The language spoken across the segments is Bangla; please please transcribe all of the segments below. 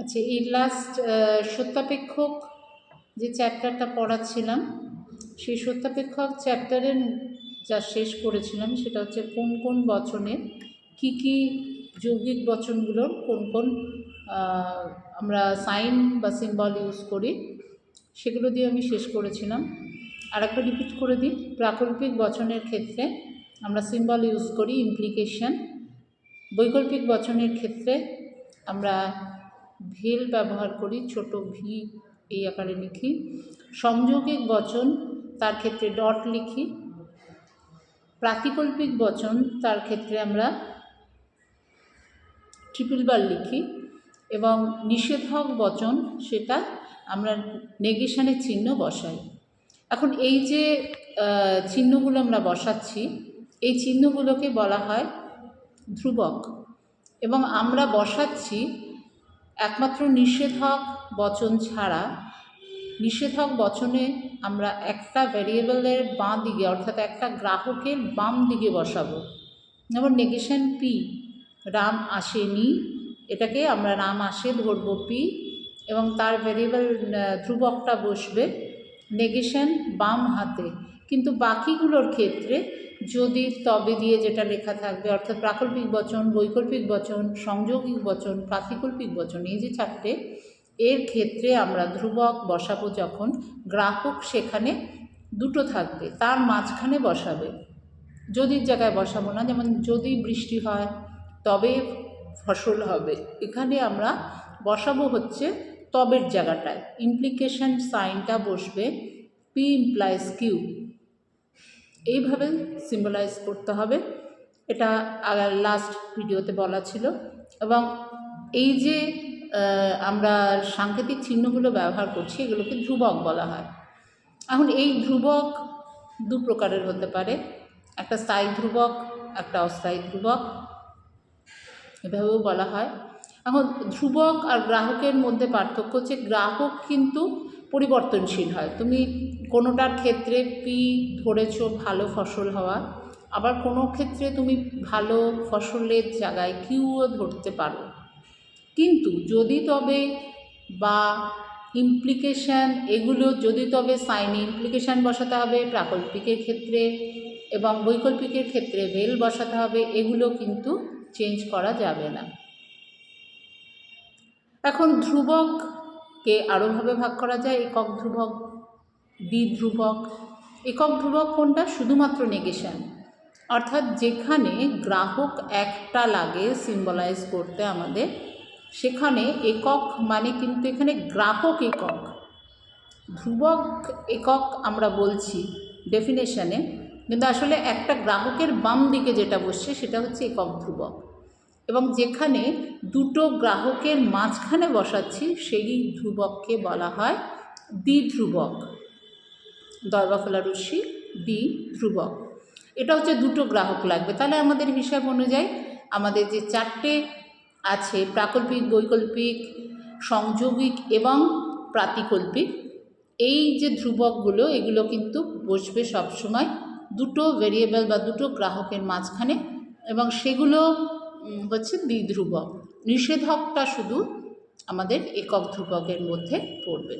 আচ্ছা এই লাস্ট সত্যাপেক্ষক যে চ্যাপ্টারটা পড়াচ্ছিলাম, সেই সত্যাপেক্ষক চ্যাপ্টারের যা শেষ করেছিলাম, সেটা হচ্ছে কোন কোন বচনে কি কি যৌগিক বচনগুলোর কোন কোন আমরা সাইন বা সিম্বল ইউজ করি, সেগুলো দিয়ে আমি শেষ করেছিলাম। আর একটা রিপিট করে দিই, প্রাকল্পিক বচনের ক্ষেত্রে আমরা সিম্বল ইউজ করি ইমপ্লিকেশন বৈকল্পিক বচনের ক্ষেত্রে আমরা ভেল ব্যবহার করি, ছোট ভি এই আকারে লিখি। সংযোগিক বচন, তার ক্ষেত্রে ডট লিখি। প্রাতিকল্পিক বচন, তার ক্ষেত্রে আমরা ট্রিপল বার লিখি। এবং নিষেধক বচন, সেটা আমরা নেগেশনের চিহ্ন বসাই। এখন এই যে চিহ্নগুলো আমরা বসাচ্ছি, এই চিহ্নগুলোকে বলা হয় ধ্রুবক। এবং আমরা বসাচ্ছি একমাত্র নিষেধক বচন ছাড়া, নিষেধক বচনে আমরা একটা ভ্যারিয়েবলের বাঁ দিকে, অর্থাৎ একটা গ্রাহকের বাম দিকে বসাবো। যেমন নেগেশন পি রাম আসেনি এটাকে আমরা রাম আসে ধরবো পি এবং তার ভ্যারিয়েবল ধ্রুবকটা বসবে নেগেশন বাম হাতে। কিন্তু বাকিগুলোর ক্ষেত্রে যদি তবে দিয়ে যেটা লেখা থাকবে, অর্থাৎ প্রাকল্পিক বচন, বৈকল্পিক বচন, সংযোগিক বচন, প্রাতিকল্পিক বচন, এই যে চারটে, এর ক্ষেত্রে আমরা ধ্রুবক বসাবো যখন গ্রাহক সেখানে দুটো থাকবে, তার মাঝখানে বসাবে। যদির জায়গায় বসাবো না, যেমন যদি বৃষ্টি হয়, তবে ফসল হবে। এখানে আমরা বসাবো হচ্ছে তবের জায়গাটায়। ইমপ্লিকেশন সাইনটা বসবে পি ইমপ্লাইজ কিউ এইভাবে সিম্বলাইজ করতে হবে। এটা লাস্ট ভিডিওতে বলা ছিল। এবং এই যে আমরা সাংকেতিক চিহ্নগুলো ব্যবহার করছি, এগুলোকে ধ্রুবক বলা হয়। এখন এই ধ্রুবক দু প্রকারের হতে পারে। একটা স্থায়ী ধ্রুবক, একটা অস্থায়ী ধ্রুবক। এভাবেও বলা হয়। এখন ধ্রুবক আর গ্রাহকের মধ্যে পার্থক্য হচ্ছে, গ্রাহক কিন্তু পরিবর্তনশীল হয়। তুমি কোনোটার ক্ষেত্রে পি ধরেছ ভালো ফসল হওয়া, আবার কোনো ক্ষেত্রে তুমি ভালো ফসলের জায়গায় কিউও ধরতে পারো। কিন্তু যদি তবে বা ইমপ্লিকেশান এগুলো যদি তবে সাইনে ইমপ্লিকেশান বসাতে হবে, প্রাকল্পিকের ক্ষেত্রে এবং বৈকল্পিকের ক্ষেত্রে ভেল বসাতে হবে, এগুলো কিন্তু চেঞ্জ করা যাবে না। এখন ধ্রুবককে আরোভাবে ভাগ করা যায়? একক ধ্রুবক, দ্বিধ্রুবক। একক ধ্রুবক কোনটা? শুধুমাত্র নেগেশন। অর্থাৎ যেখানে গ্রাহক একটা লাগে সিম্বলাইজ করতে আমাদের, সেখানে একক মানে কিন্তু এখানে গ্রাহক একক। ধ্রুবক একক আমরা বলছি ডেফিনেশনে কিন্তু আসলে একটা গ্রাহকের বাম দিকে যেটা বসছে, সেটা হচ্ছে একক ধ্রুবক। এবং যেখানে দুটো গ্রাহকের মাঝখানে বসাচ্ছি, সেই ধ্রুবককে বলা হয় দ্বিধ্রুবক। দরবাফলা রশ্মি দ্বি ধ্রুবক এটা হচ্ছে দুটো গ্রাহক লাগবে। তাহলে আমাদের হিসাব অনুযায়ী আমাদের যে চারটে আছে, প্রাকল্পিক, বৈকল্পিক, সংযোগিক এবং প্রাতিকল্পিক, এই যে ধ্রুবকগুলো, এগুলো কিন্তু বসবে সবসময় দুটো ভেরিয়েবল বা দুটো গ্রাহকের মাঝখানে এবং সেগুলো হচ্ছে দ্বিধ্রুবক। নিষেধকটা শুধু আমাদের একক ধ্রুবকের মধ্যে পড়বে।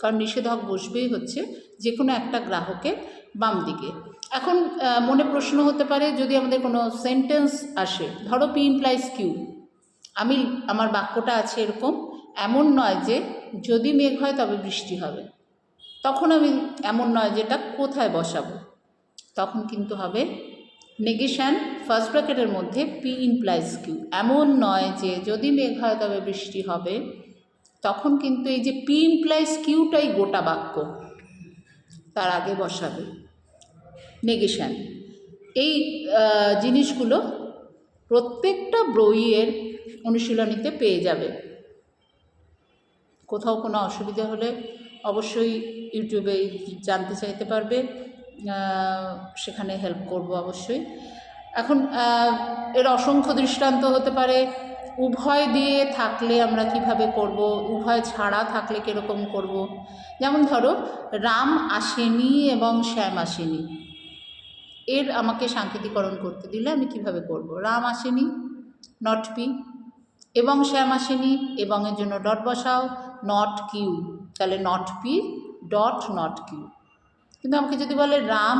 কারণ নিষেধক বসবেই হচ্ছে যে কোনো একটা গ্রাহকের বাম দিকে। এখন মনে প্রশ্ন হতে পারে, যদি আমাদের কোনো সেন্টেন্স আসে, ধরো পি ইমপ্লাইজ কিউ আমি, আমার বাক্যটা আছে এরকম, এমন নয় যে যদি মেঘ হয় তবে বৃষ্টি হবে। তখন আমি এমন নয় যেটা কোথায় বসাবো। তখন কিন্তু হবে নেগেশান ফার্স্ট ব্র্যাকেটের মধ্যে পি ইমপ্লাইজ কিউ এমন নয় যে যদি মেঘ হয় তবে বৃষ্টি হবে, তখন কিন্তু এই যে পি ইমপ্লাইজ কিউটাই গোটা বাক্য তার আগে বসাবে নেগেশান এই জিনিসগুলো প্রত্যেকটা বইয়ের অনুশীলনীতে পেয়ে যাবে। কোথাও কোনো অসুবিধা হলে অবশ্যই ইউটিউবে জানতে চাইতে পারবে। সেখানে হেল্প করব অবশ্যই। এখন এর অসংখ্য দৃষ্টান্ত হতে পারে। উভয় দিয়ে থাকলে আমরা কীভাবে করব? উভয় ছাড়া থাকলে কীরকম করব? যেমন ধরো, রাম আসেনি এবং শ্যাম আসেনি। এর আমাকে সাংকেতিকরণ করতে দিলে আমি কীভাবে করব? রাম আসেনি নট পি এবং শ্যাম আসেনি, এবং এর জন্য ডট বসাও নট কিউ তাহলে not P dot not Q কিন্তু আমাকে যদি বলে রাম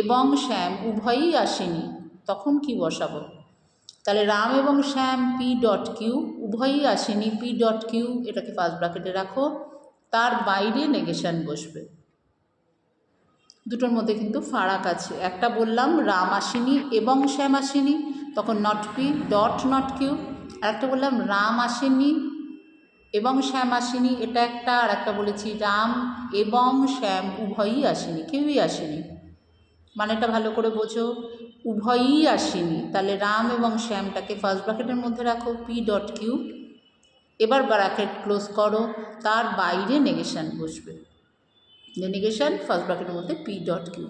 এবং শ্যাম উভয়ই আসেনি, তখন কি বসাবো? তাহলে রাম এবং শ্যাম পি ডট কিউ উভয়ই আসেনি পি ডট কিউ এটাকে ফার্স্ট ব্র্যাকেটে রাখো, তার বাইরে নেগেশন বসবে। দুটোর মধ্যে কিন্তু ফারাক আছে। একটা বললাম রাম আসেনি এবং শ্যাম আসেনি, তখন not P dot not Q আর একটা বললাম রাম আসেনি এবং শ্যাম আসেনি, এটা একটা আর একটা বলেছি, রাম এবং শ্যাম উভয়ই আসেনি, কেউই আসেনি। মানেটা ভালো করে বোঝো, উভয়ই আসেনি। তাহলে রাম এবং শ্যামটাকে ফার্স্ট ব্র্যাকেটের মধ্যে রাখো পি ডট কিউ এবার ব্র্যাকেট ক্লোজ করো, তার বাইরে নেগেশান বসবে। নেগেশন ফার্স্ট ব্র্যাকেটের মধ্যে পি ডট কিউ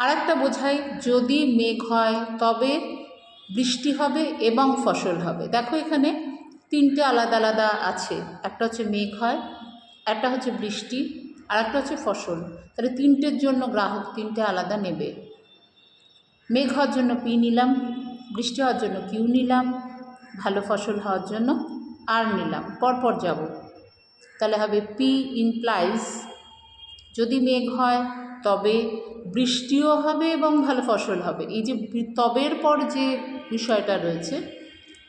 আর একটা বোঝাই, যদি মেঘ হয় তবে বৃষ্টি হবে এবং ফসল হবে। দেখো এখানে তিনটে আলাদা আলাদা আছে। একটা হচ্ছে মেঘ হয়, একটা হচ্ছে বৃষ্টি, আর একটা হচ্ছে ফসল। তাহলে তিনটের জন্য গ্রাহক তিনটে আলাদা নেবে। মেঘ হওয়ার জন্য পি নিলাম, বৃষ্টি হওয়ার জন্য কিউ নিলাম, ভালো ফসল হওয়ার জন্য আর নিলাম, পরপর যাব। তাহলে হবে পি ইমপ্লাইজ যদি মেঘ হয়, তবে বৃষ্টিও হবে এবং ভালো ফসল হবে। এই যে তবের পর যে বিষয়টা রয়েছে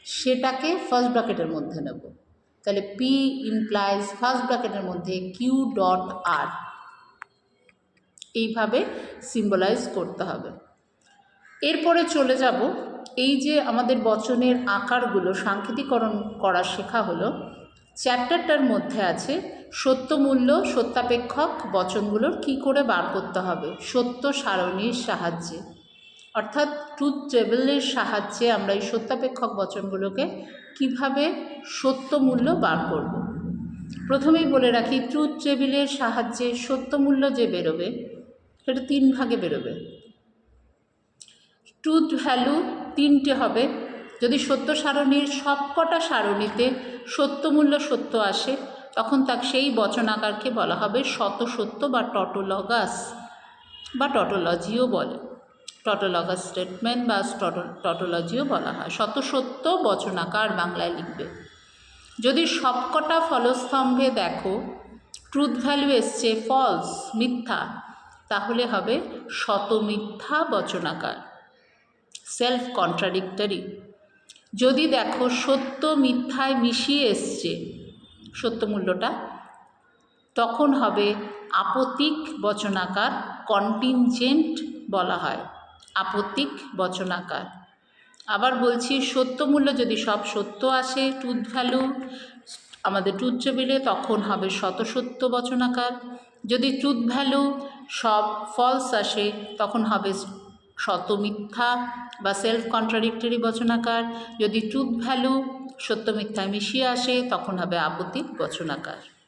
সেটাকে ফার্স্ট ব্র্যাকেটের মধ্যে নেব। তাহলে পি ইমপ্লাইজ ফার্স্ট ব্র্যাকেটের মধ্যে কিউ ডট আর এইভাবে সিম্বলাইজ করতে হবে। এরপরে চলে যাব, এই যে আমাদের বচনের আকারগুলো সাংকেতিকরণ করা শেখা হলো চ্যাপ্টারটার মধ্যে আছে সত্যমূল্য, সত্যাপেক্ষক বচনগুলোর কি করে বার করতে হবে? সত্য সারণীর সাহায্যে। অর্থাৎ ট্রুথ টেবিলের সাহায্যে আমরা এই সত্যাপেক্ষক বচনগুলোকে কীভাবে সত্যমূল্য বার করব। প্রথমেই বলে রাখি ট্রুথ টেবিলের সাহায্যে সত্যমূল্য যে বেরোবে, সেটা তিন ভাগে বেরোবে। ট্রুথ ভ্যালু তিনটে হবে। যদি সত্য সারণীর সবকটা সারণীতে সত্যমূল্য সত্য আসে, তখন তাকে সেই বচনাকারকে বলা হবে শত সত্য বা টটোলগাস বা টটোলজিও বলে। টটোলগাস স্টেটমেন্ট বা টটোলজিও বলা হয়। শত সত্য বচনাকার বাংলায় লিখবে। যদি সবকটা ফলস্তম্ভে দেখো ট্রুথ ভ্যালু এসছে ফলস মিথ্যা, তাহলে হবে শত মিথ্যা বচনাকার সেলফ কন্ট্রাডিক্টরি যদি দেখো সত্য মিথ্যায় মিশিয়ে এসছে সত্যমূল্যটা তখন হবে আপতিক বচনাকার কন্টিনজেন্ট বলা হয়। আপতিক বচনাকার। আবার বলছি, সত্যমূল্য যদি সব সত্য আসে টুথ ভ্যালু আমাদের টুথ টেবিলে তখন হবে শতসত্য বচনাকার। যদি টুথ ভ্যালু সব ফলস আসে, তখন হবে শত মিথ্যা বা সেলফ কন্ট্রাডিক্টরি বচনাকার। যদি ট্রুথ ভ্যালু সত্য মিথ্যায় মিশিয়ে আসে, তখন হবে আপত্তিক বচনাকার।